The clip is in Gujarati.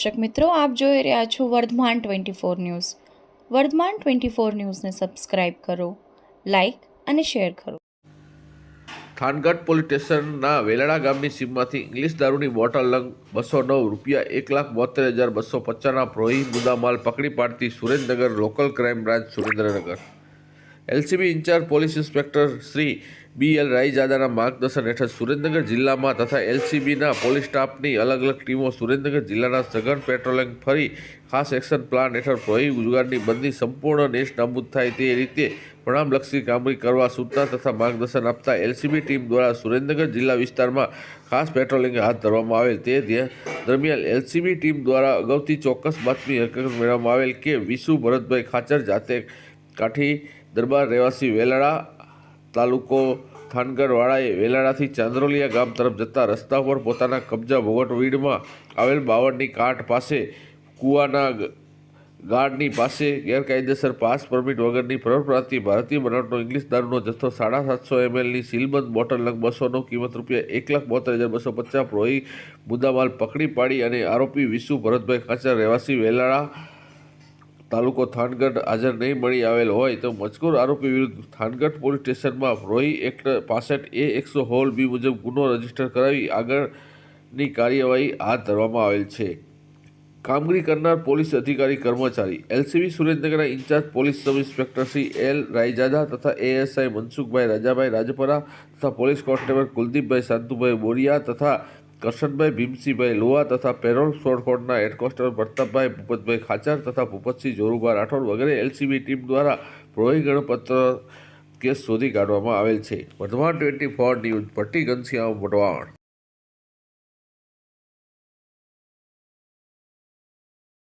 દર્શક મિત્રો, આપ જોઈ રહ્યા છો Vardhman twenty four news. Vardhman twenty four ન્યૂઝને સબસ્ક્રાઇબ કરો, લાઇક અને શેર કરો. થાનગઢ પોલીસ સ્ટેશનના વેલાડા ગામની સીમમાંથી ઇંગ્લિશ દારૂની બોટલ લંગ બસો નવ રૂપિયા એક લાખ બોતેર હજાર બસો પચાસના પ્રોહી મુદ્દામાલ પકડી પાડતી Surendranagar local crime branch Surendranagar. LCB in-charge police inspector Shri B L રાયજાદાના માર્ગદર્શન હેઠળ સુરેન્દ્રનગર જિલ્લામાં તથા એલસીબીના પોલીસ સ્ટાફની અલગ અલગ ટીમો સુરેન્દ્રનગર જિલ્લાના સઘન પેટ્રોલિંગ ફરી ખાસ એક્શન પ્લાન હેઠળ પ્રોહી ઉજગારની બંદી સંપૂર્ણ નેશ નાબૂદ થાય તે રીતે પ્રણામલક્ષી કામગીરી કરવા સૂચના તથા માર્ગદર્શન આપતા એલસીબી ટીમ દ્વારા સુરેન્દ્રનગર જિલ્લા વિસ્તારમાં ખાસ પેટ્રોલિંગ હાથ ધરવામાં આવેલ. તે દરમિયાન એલસીબી ટીમ દ્વારા અગાઉથી ચોક્કસ બાતમી હકીકત મેળવવામાં આવેલ કે વિશુ ભરતભાઈ ખાચર જાતે કાઠી દરબાર રહેવાસી વેલાડા તાલુકો થાનગઢવાળાએ વેલાડાથી ચાંદ્રોલિયા ગામ તરફ જતા રસ્તા પર પોતાના કબજા ભોગટવીડમાં આવેલ બાવળની કાંઠ પાસે કૂવાના ગાર્ડની પાસે ગેરકાયદેસર પાસ પરમિટ વગરની પરપ્રાંતીય ભારતીય બનાવટનો ઇંગ્લિશ દારૂનો જથ્થો સાડા સાતસો એમએલની સીલબંધ બોટલ લગ બસોનો કિંમત રૂપિયા એક લાખ બોતેર હજાર બસો પચાસ પ્રોહી મુદ્દામાલ પકડી પાડી અને આરોપી વિશુ ભરતભાઈ ખાચર રહેવાસી વેલાડા તાલુકો થાનગઢ હાજર નહીં મળી આવેલ હોય તો મજકૂર આરોપી વિરુદ્ધ થાનગઢ પોલીસ સ્ટેશનમાં રોહી એક્ટ પાસઠ એ એકસો હોલ બી મુજબ ગુનો રજિસ્ટર કરાવી આગળની કાર્યવાહી હાથ ધરવામાં આવેલ છે. કામગીરી કરનાર પોલીસ અધિકારી કર્મચારી એલસીબી સુરેન્દ્રનગરના in-charge police sub inspector Shri L Raijada તથા એએસઆઈ મનસુખભાઈ રાજાભાઈ રાજપરા તથા પોલીસ કોન્સ્ટેબલ કુલદીપભાઈ શાંતુભાઈ બોરિયા તથા કરશનભાઈ ભીમસિંહભાઈ લોહા તથા પેરોલ સોડફોડના હેડ પ્રતાપભાઈ, ભૂપતભાઈ ખાચર તથા ભૂપતસિંહ જોરુભા રાઠોડ વગેરે એલસીબી ટીમ દ્વારા પ્રોહી ગણપત્ર કેસ શોધી કાઢવામાં આવેલ છે. Vardhman twenty four news Bhatti Ghanshyam Vatvan